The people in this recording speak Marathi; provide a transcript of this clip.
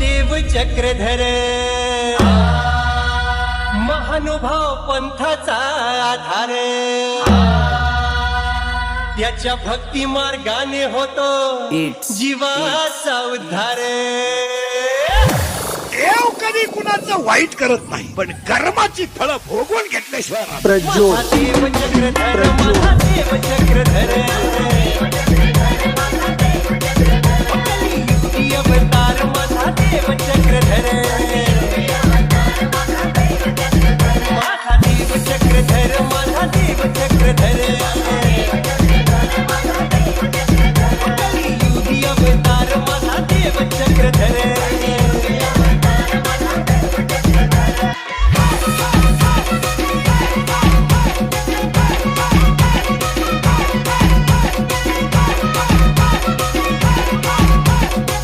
देव चक्रधर. महानुभाव पंथाचा आधार. त्याच्या भक्ती मार्गाने होतो जीवाचा उद्धार. देव कधी कुणाचं वाईट करत नाही पण कर्माची फळं भोगून घेतल्याशिवाय राहत प्रज्वल महादेव चक्रधर महादेव चक्रधर.